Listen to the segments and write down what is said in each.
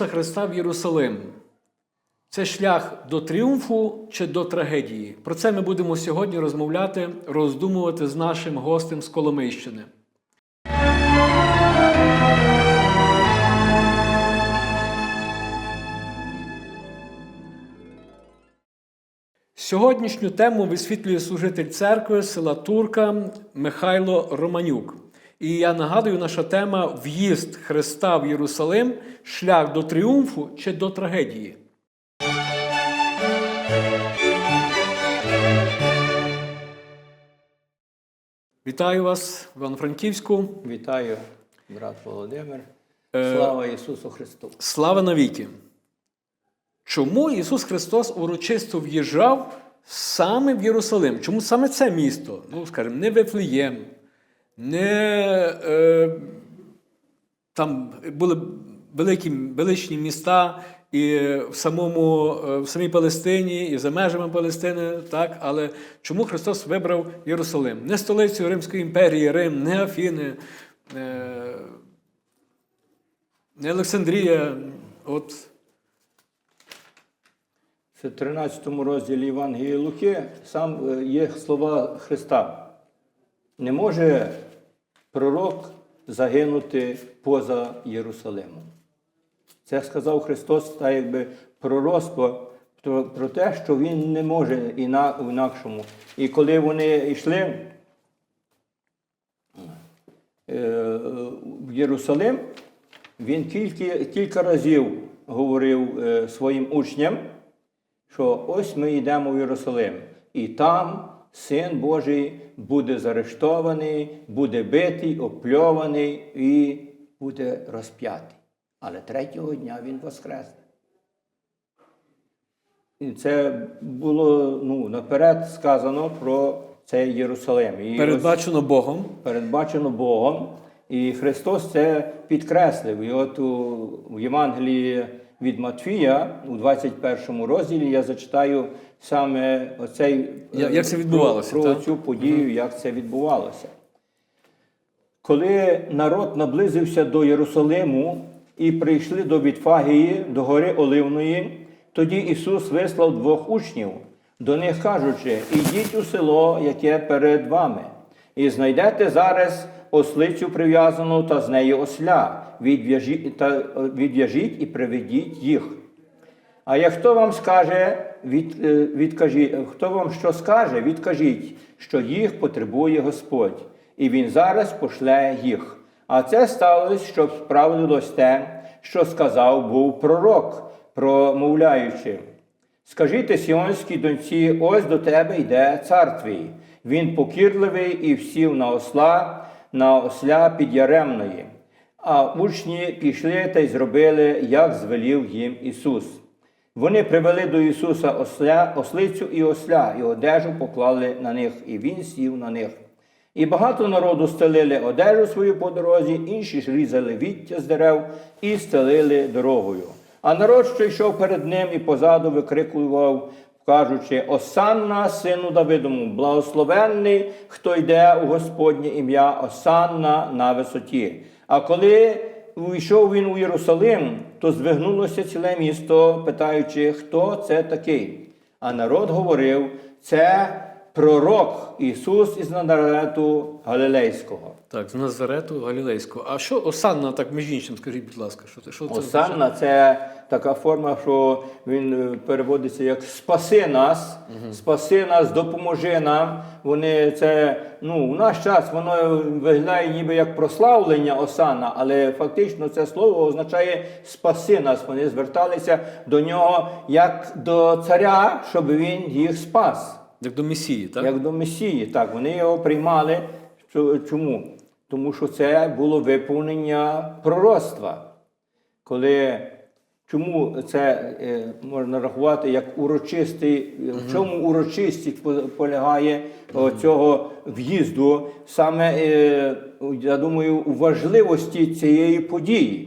Ісуса Христа в Єрусалим це шлях до тріумфу чи до трагедії. Про це ми будемо сьогодні розмовляти, роздумувати з нашим гостем з Коломийщини. Сьогоднішню тему висвітлює служитель церкви села Турка Михайло Романюк. І я нагадую, наша тема В'їзд Христа в Єрусалим, шлях до тріумфу чи до трагедії. Вітаю вас в Івано-Франківську. Вітаю, брат Володимир. Е, Слава Ісусу Христу! Слава навіки! Чому Ісус Христос урочисто в'їжджав саме в Єрусалим? Чому саме це місто? Ну, скажімо, не Вифлеєм, не е, там були великі величні міста і в, самому, е, в самій Палестині, і за межами Палестини, так? але чому Христос вибрав Єрусалим? Не столицю Римської імперії, Рим, не Афіни, е, не Олександрія. От Це в 13 розділі Євангелії Луки сам е, є слова Христа. Не може пророк загинути поза Єрусалимом. Це сказав Христос, так якби пророцтво про, про те, що Він не може іна, інакшому. І коли вони йшли е, в Єрусалим, він кілька, кілька разів говорив е, своїм учням, що ось ми йдемо в Єрусалим, і там Син Божий буде заарештований, буде битий, опльований і буде розп'ятий. Але третього дня він воскресне. І це було ну, наперед сказано про цей Єрусалим. І ось- передбачено Богом. передбачено Богом. І Христос це підкреслив. І от у, Євангелії від Матфія, у 21 розділі, я зачитаю саме оцей як це відбувалося, про, про цю подію, як це відбувалося. Коли народ наблизився до Єрусалиму і прийшли до Вітфагії, до гори Оливної, тоді Ісус вислав двох учнів, до них кажучи: Ідіть у село, яке перед вами, і знайдете зараз ослицю прив'язану та з нею осля, відв'яжіть, і приведіть їх. А як хто вам скаже, від, е, відкажіть, хто вам що скаже, відкажіть, що їх потребує Господь, і Він зараз пошле їх. А це сталося, щоб справдилось те, що сказав був пророк, промовляючи. Скажіть сіонській доньці, ось до тебе йде цар твій. Він покірливий і всів на осла, на осля підяремної. А учні пішли та й зробили, як звелів їм Ісус. Вони привели до Ісуса осля, ослицю і осля, і одежу поклали на них, і Він сів на них. І багато народу стелили одежу свою по дорозі, інші ж різали віття з дерев і стелили дорогою. А народ, що йшов перед ним і позаду, викрикував, кажучи: Осанна, сину Давидому, благословенний, хто йде у Господнє ім'я, Осанна на висоті. А коли увійшов він у Єрусалим, то звигнулося ціле місто, питаючи, хто це такий. А народ говорив: це пророк Ісус із Назарету Галилейського. Так, з Назарету Галілейського. А що Осанна, так між іншим, скажіть, будь ласка, що це? Що це? Осанна це така форма, що він е, переводиться як спаси нас, спаси нас, допоможи нам. Вони це ну в наш час воно виглядає ніби як прославлення Осана, але фактично це слово означає спаси нас. Вони зверталися до нього як до царя, щоб він їх спас. Як до Месії, так? Як до Месії, так, вони його приймали. Чому? Тому що це було виповнення пророцтва. Коли, чому це е, можна рахувати як урочистий, в чому урочистість полягає цього в'їзду, саме, е, я думаю, у важливості цієї події.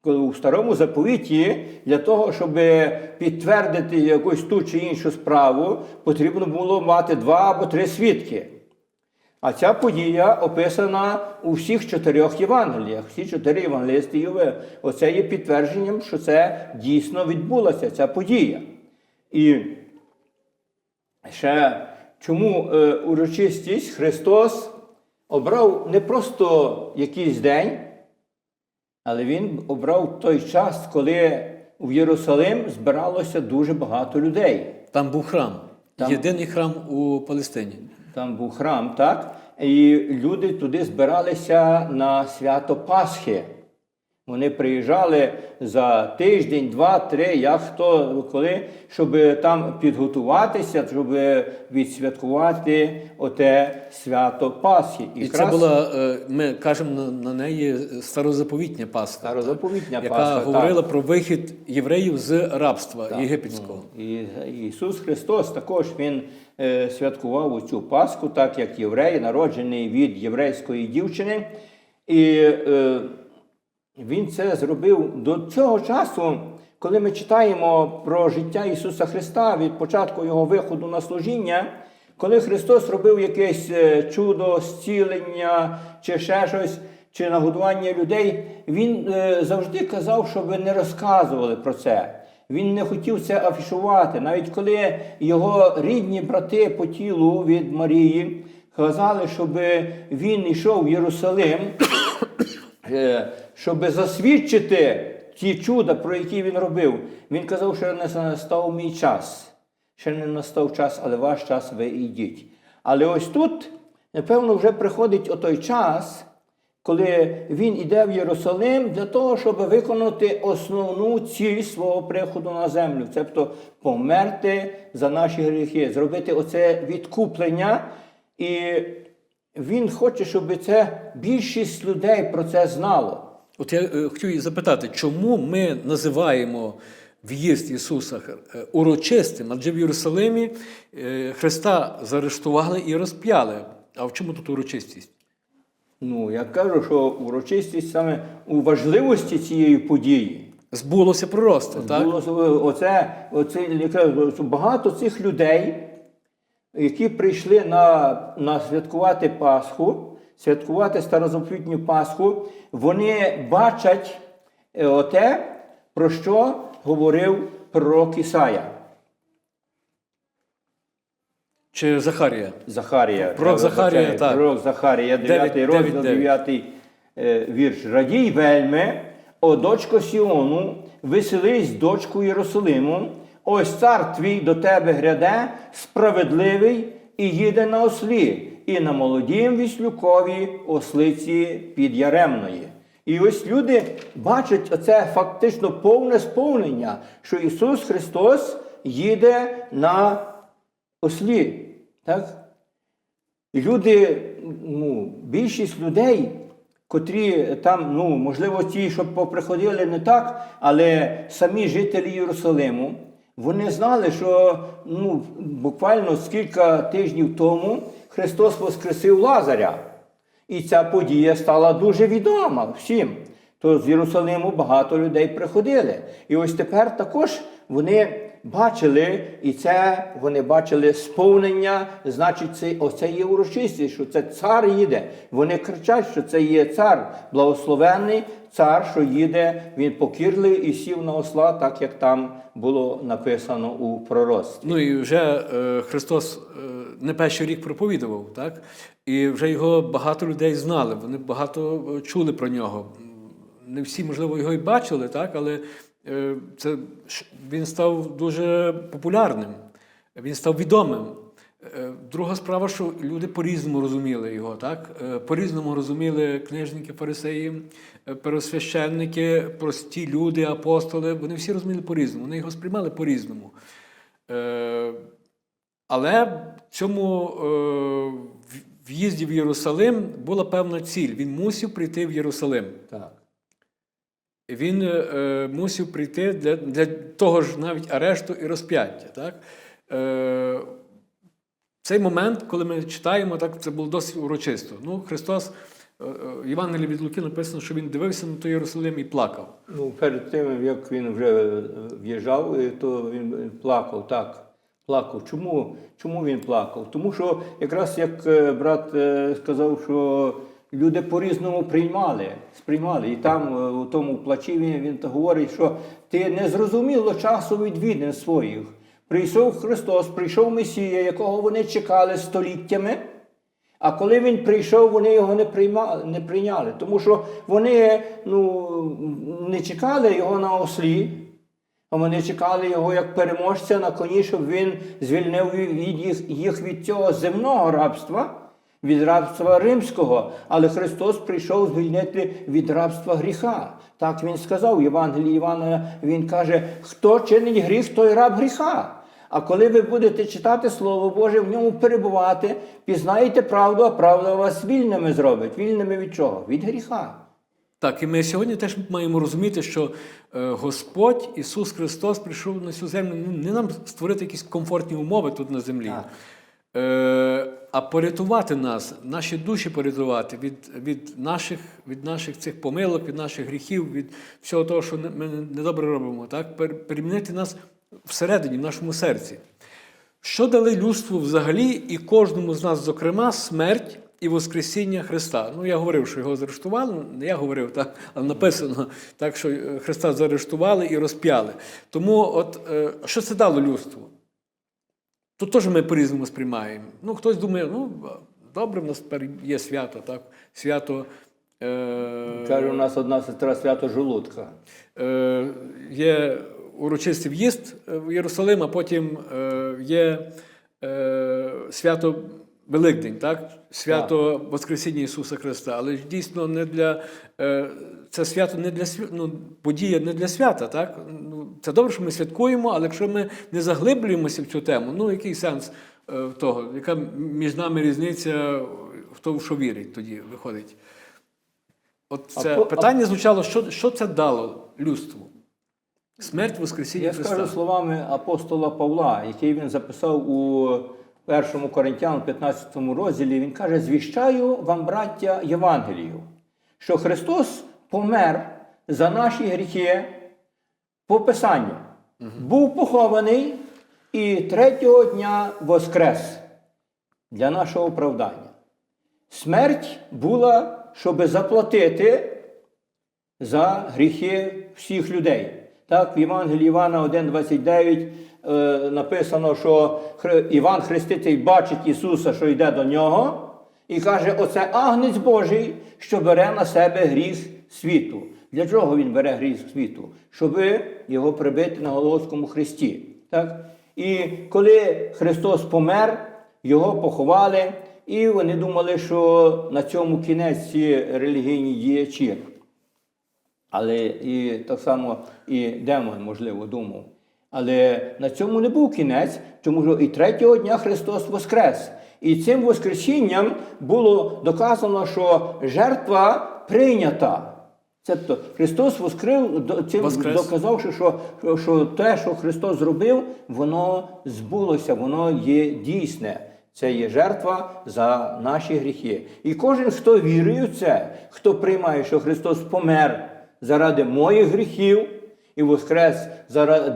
Коли у старому заповіті для того, щоб підтвердити якусь ту чи іншу справу, потрібно було мати два або три свідки. А ця подія описана у всіх чотирьох Євангеліях. Всі чотири євангелісти Єве. Оце є підтвердженням, що це дійсно відбулася ця подія. І ще чому е, урочистість Христос обрав не просто якийсь день, але Він обрав той час, коли в Єрусалим збиралося дуже багато людей. Там був храм. Там- Єдиний храм у Палестині. Там був храм, так? І люди туди збиралися на свято Пасхи. Вони приїжджали за тиждень, два, три, як хто коли, щоб там підготуватися, щоб відсвяткувати оте свято Пасхи. І це була, е, ми кажемо на, неї старозаповітня Пасха, старозаповітня яка Пасха. так. говорила про вихід євреїв з рабства єгипетського. І Ісус Христос також Він святкував цю Пасху, так як єврей, народжений від єврейської дівчини. І е, Він це зробив до цього часу, коли ми читаємо про життя Ісуса Христа від початку Його виходу на служіння. Коли Христос робив якесь е, чудо, зцілення чи ще щось, чи нагодування людей, Він е, завжди казав, щоб не розказували про це. Він не хотів це афішувати. Навіть коли його рідні брати по тілу від Марії казали, щоб він йшов в Єрусалим, е, щоб засвідчити ті чуда, про які він робив. Він казав, що не настав мій час. Ще не настав час, але ваш час ви йдіть. Але ось тут, напевно, вже приходить отой час, коли він іде в Єрусалим для того, щоб виконати основну ціль свого приходу на землю, тобто померти за наші гріхи, зробити оце відкуплення. І він хоче, щоб це більшість людей про це знало. От я е, хотів запитати, чому ми називаємо в'їзд Ісуса е, урочистим? Адже в Єрусалимі е, Христа заарештували і розп'яли. А в чому тут урочистість? Ну, я кажу, що урочистість саме у важливості цієї події. Збулося пророцтво, так? Було оце, оце я багато цих людей, які прийшли на, на святкувати Пасху, святкувати старозаповітню Пасху, вони бачать е, оте, про що говорив пророк Ісая. Чи Захарія? Захарія. Пророк Захарія, так. Пророк Захарія, 9 Дев'ять- розділ, 9 е, вірш. Радій вельми, о дочко Сіону, веселись, дочку Єрусалиму, ось цар твій до тебе гряде, справедливий і їде на ослі, і на молодім віслюкові ослиці підяремної. І ось люди бачать оце фактично повне сповнення, що Ісус Христос їде на ослі. Так? Люди, ну, більшість людей, котрі там, ну, можливо, ті, що поприходили не так, але самі жителі Єрусалиму, вони знали, що ну, буквально кілька тижнів тому Христос воскресив Лазаря. І ця подія стала дуже відома всім. То з Єрусалиму багато людей приходили. І ось тепер також вони бачили, і це вони бачили сповнення, значить, це, оце є урочистість, що це цар їде. Вони кричать, що це є цар, благословенний цар, що їде, він покірливий і сів на осла, так як там було написано у пророцтві. Ну і вже е, Христос е, не перший рік проповідував, так? І вже його багато людей знали, вони багато е, чули про нього. Не всі, можливо, його і бачили, так? але це, він став дуже популярним, він став відомим. Е, Друга справа, що люди по-різному розуміли його, так? Е, По-різному розуміли книжники, фарисеї, е, первосвященники, прості люди, апостоли. Вони всі розуміли по-різному, вони його сприймали по-різному. Е, Але в цьому е, в'їзді в Єрусалим була певна ціль. Він мусив прийти в Єрусалим. Так. Він е, мусив прийти для, для того ж навіть арешту і розп'яття. Так? Е, цей момент, коли ми читаємо, так, це було досить урочисто. Ну, Христос, е, е, в Євангелії від Луки написано, що він дивився на той Єрусалим і плакав. Ну, перед тим, як він вже е, в'їжджав, е, то він плакав, так. Плакав. Чому, чому він плакав? Тому що якраз як е, брат е, сказав, що люди по-різному приймали, сприймали. І там е, у тому плачі він, говорить, що ти не зрозуміло часу відвідин своїх. Прийшов Христос, прийшов Месія, якого вони чекали століттями. А коли він прийшов, вони його не приймали, не прийняли, тому що вони ну, не чекали його на ослі, а вони чекали його як переможця на коні, щоб він звільнив їх від цього земного рабства, від рабства римського. Але Христос прийшов звільнити від рабства гріха. Так він сказав в Євангелії Івана, він каже, хто чинить гріх, той раб гріха. А коли ви будете читати Слово Боже, в ньому перебувати, пізнаєте правду, а правда вас вільними зробить. Вільними від чого? Від гріха. Так, і ми сьогодні теж маємо розуміти, що е, Господь Ісус Христос прийшов на цю землю ну, не нам створити якісь комфортні умови тут на землі, Так. е, а порятувати нас, наші душі порятувати від, від, наших, від наших цих помилок, від наших гріхів, від всього того, що ми недобре робимо, так? Перемінити нас всередині, в нашому серці. Що дали людству взагалі і кожному з нас, зокрема, смерть і Воскресіння Христа? Ну, я говорив, що його заарештували, не я говорив, так, але написано, так, що е, Христа заарештували і розп'яли. Тому, от, е, що це дало людству? Тут теж ми по-різному сприймаємо. Ну, хтось думає, ну, добре, в нас тепер є свято, так? Свято. Е, Каже, у нас одна сестра свято желудка. е, є урочистий в'їзд в Єрусалим, а потім е, є е, свято Великдень, так? свято Воскресіння Ісуса Христа. Але ж дійсно не для, е, це свято не для ну, подія не для свята. Так? Ну, це добре, що ми святкуємо, але якщо ми не заглиблюємося в цю тему, ну який сенс е, того? Яка між нами різниця, в що вірить тоді виходить? От це а- питання звучало, що, що це дало людству? Смерть Воскресіння Я Христа. скажу словами апостола Павла, який він записав у першому Коринтян, 15 розділі. Він каже: звіщаю вам, браття, Євангелію, що Христос помер за наші гріхи по Писанню, був похований і третього дня воскрес для нашого оправдання. Смерть була, щоб заплатити за гріхи всіх людей. Так, в Євангелії Івана 1,29 е, написано, що Іван Хреститель бачить Ісуса, що йде до нього, і каже: Оце агнець Божий, що бере на себе гріх світу. Для чого він бере гріх світу? Щоб його прибити на Голгофському хресті. Так? І коли Христос помер, його поховали, і вони думали, що на цьому кінець ці релігійні діячі. Але і так само і демон, можливо, думав. Але на цьому не був кінець, тому що і третього дня Христос воскрес. І цим Воскресінням було доказано, що жертва прийнята. Тобто Христос воскрив, цим Воскрес. доказавши, що, що, що те, що Христос зробив, воно збулося, воно є дійсне. Це є жертва за наші гріхи. І кожен, хто вірує в це, хто приймає, що Христос помер заради моїх гріхів і воскрес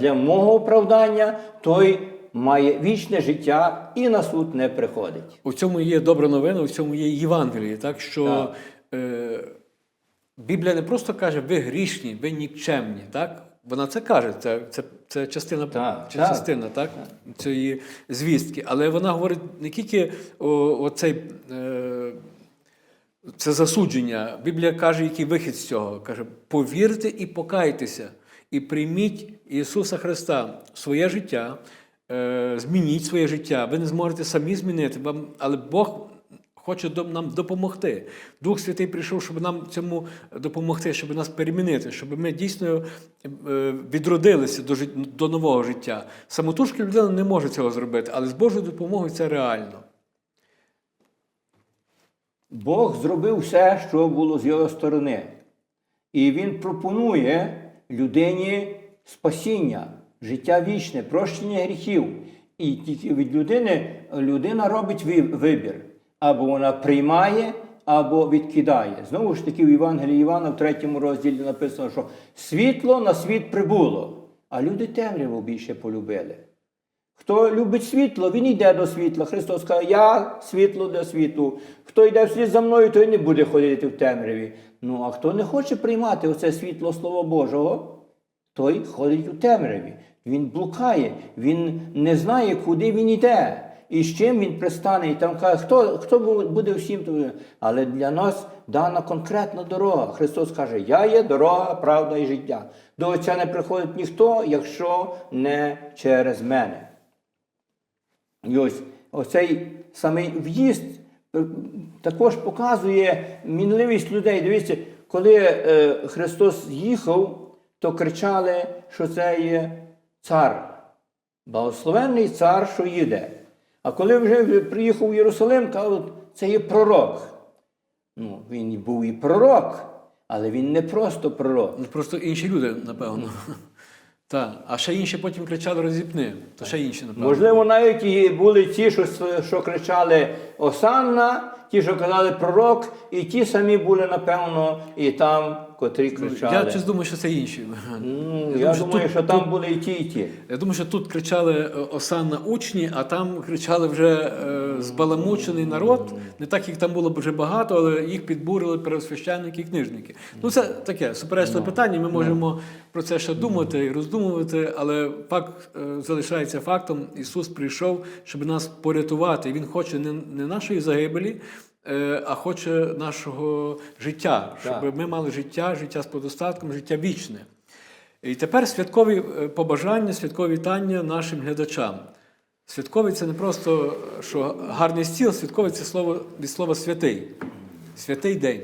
для мого оправдання, той має вічне життя і на суд не приходить. У цьому є добра новина, у цьому є Євангеліє, так що Так. Е, Біблія не просто каже, ви грішні, ви нікчемні, так? Вона це каже, це, це, це частина, Так, чи так. частина так, цієї звістки. Але вона говорить не тільки о, оцей, е, це засудження. Біблія каже, який вихід з цього. Каже, повірте і покайтеся, і прийміть Ісуса Христа в своє життя, е, змініть своє життя. Ви не зможете самі змінити, але Бог хоче нам допомогти. Дух Святий прийшов, щоб нам цьому допомогти, щоб нас перемінити, щоб ми дійсно е, відродилися до, до нового життя. Самотужки людина не може цього зробити, але з Божою допомогою це реально. Бог зробив все, що було з його сторони. І Він пропонує людині спасіння, життя вічне, прощення гріхів. І від людини людина робить вибір. Або вона приймає, або відкидає. Знову ж таки, в Євангелії Івана в третьому розділі написано, що світло на світ прибуло, а люди темряву більше полюбили. Хто любить світло, він йде до світла. Христос каже, я світло для світу. Хто йде вслід за мною, той не буде ходити в темряві. Ну, а хто не хоче приймати оце світло Слова Божого, той ходить у темряві. Він блукає, він не знає, куди він йде. І з чим він пристане, і там каже, хто, хто буде всім. Але для нас дана конкретна дорога. Христос каже, я є дорога, правда і життя. До Отця не приходить ніхто, якщо не через мене. І ось оцей самий в'їзд також показує мінливість людей. Дивіться, коли е, Христос їхав, то кричали, що це є цар. Благословенний цар, що їде. А коли вже приїхав в Єрусалим, кажуть, це є пророк. Ну, він був і пророк, але він не просто пророк. Ну, Просто інші люди, напевно. Так. А ще інші потім кричали розіпни. То ще інші, напевно. Можливо, навіть і були ті, що, що кричали Осанна, ті, що казали пророк, і ті самі були, напевно, і там, котрі кричали. Я щось думаю, що це інші. Ну, Я я думаю, що думаю, тут- що там були і ті, і ті. Я думаю, що тут кричали е, Осанна учні, а там кричали вже е, збаламучений народ. Не так їх там було вже багато, але їх підбурили первосвященники і книжники. Ну, це таке суперечливе питання. Ми можемо про це ще думати і роздумувати, але факт е, залишається фактом. Ісус прийшов, щоб нас порятувати. Він хоче не, не нашої загибелі. Е, А хоче нашого життя, щоб Так. ми мали життя, життя з подостатком, життя вічне. І тепер святкові е, побажання, святкові вітання нашим глядачам. Святковий це не просто е, що гарний стіл, святковий це слово від слова святий. Святий день.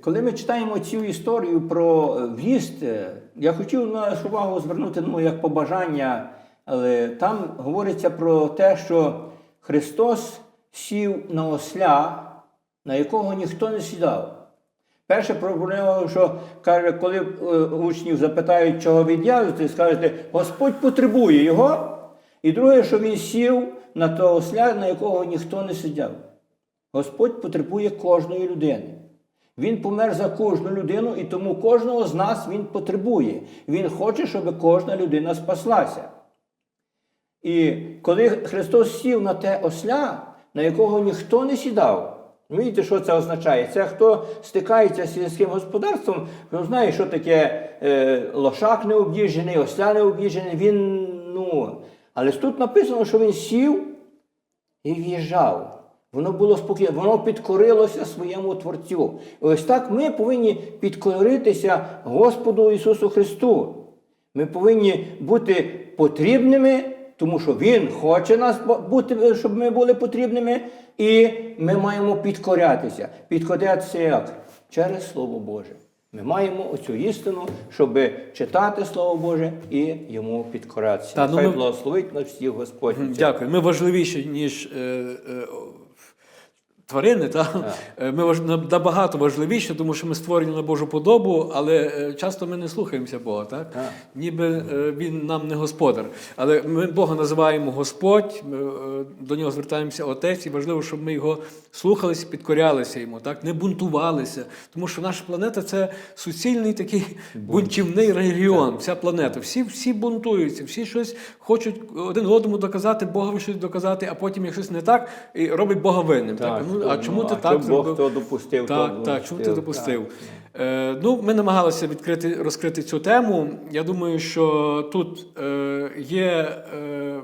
Коли ми читаємо цю історію про е, в'їзд, е, я хотів на вашу увагу звернути ну, як побажання, але там говориться про те, що Христос сів на осля, на якого ніхто не сідав. Перше проблема, що каже, коли е, учнів запитають, чого від'явити, скажете, Господь потребує його. І друге, що він сів на того осля, на якого ніхто не сидяв. Господь потребує кожної людини. Він помер за кожну людину, і тому кожного з нас Він потребує. Він хоче, щоб кожна людина спаслася. І коли Христос сів на те осля, на якого ніхто не сідав, розумієте, що це означає? Це хто стикається з сільським господарством, він знає, що таке е, лошак необ'їжджений, осля необ'їжджений. Він, ну, але тут написано, що він сів і в'їжджав. Воно було спокійно, воно підкорилося своєму Творцю. І ось так ми повинні підкоритися Господу Ісусу Христу. Ми повинні бути потрібними, тому що Він хоче нас бу- бути, щоб ми були потрібними, і ми маємо підкорятися. Підкорятися як? Через Слово Боже. Ми маємо оцю істину, щоб читати Слово Боже і йому підкоратися. Та, ну, Хай ми- благословить нас всіх Господь. Дякую. Ми важливіші, ніж е, е, тварини. Та? Е, Ми набагато важливіші, тому що ми створені на Божу подобу, але е, часто ми не слухаємося Бога. Так? Так. Ніби е, Він нам не господар. Але ми Бога називаємо Господь, ми, до нього звертаємося Отець, і важливо, щоб ми його слухалися, підкорялися йому, так? не бунтувалися. Тому що наша планета це суцільний такий бунтівний регіон. Вся планета. Всі, всі бунтуються, всі щось хочуть один одному доказати, Богові щось доказати, а потім, як щось не так, і робить Бога винним. Так, Ну, а чому ти а так Бог зробив? то допустив? Так, то так, чому ти допустив? допустив? Е, ну, ми намагалися відкрити, розкрити цю тему. Я думаю, що тут е, є е,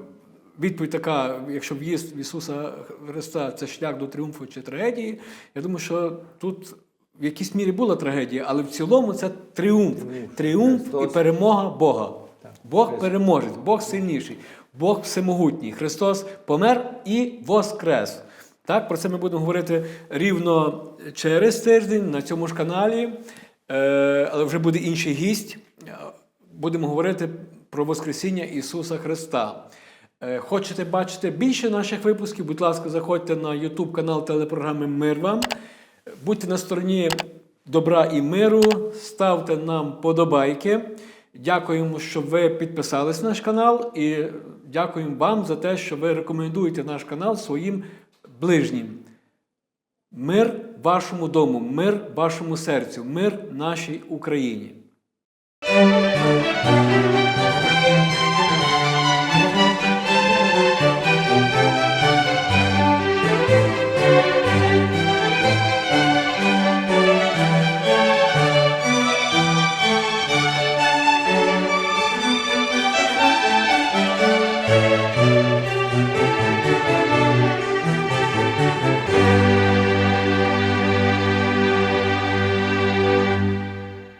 відповідь така: якщо в'їзд в Ісуса Христа це шлях до тріумфу чи трагедії. Я думаю, що тут в якійсь мірі була трагедія, але в цілому це тріумф. Тріумф і перемога Бога. Бог переможець, Бог сильніший, Бог всемогутній. Христос помер і воскрес. Так, про це ми будемо говорити рівно через тиждень на цьому ж каналі, Е, але вже буде інший гість. Е, Будемо говорити про Воскресіння Ісуса Христа. Е, Хочете бачити більше наших випусків? Будь ласка, заходьте на YouTube канал телепрограми Мир вам. Будьте на стороні добра і миру, ставте нам подобайки. Дякуємо, що ви підписались на наш канал, і дякуємо вам за те, що ви рекомендуєте наш канал своїм ближнім. Мир вашому дому, мир вашому серцю, мир нашій Україні.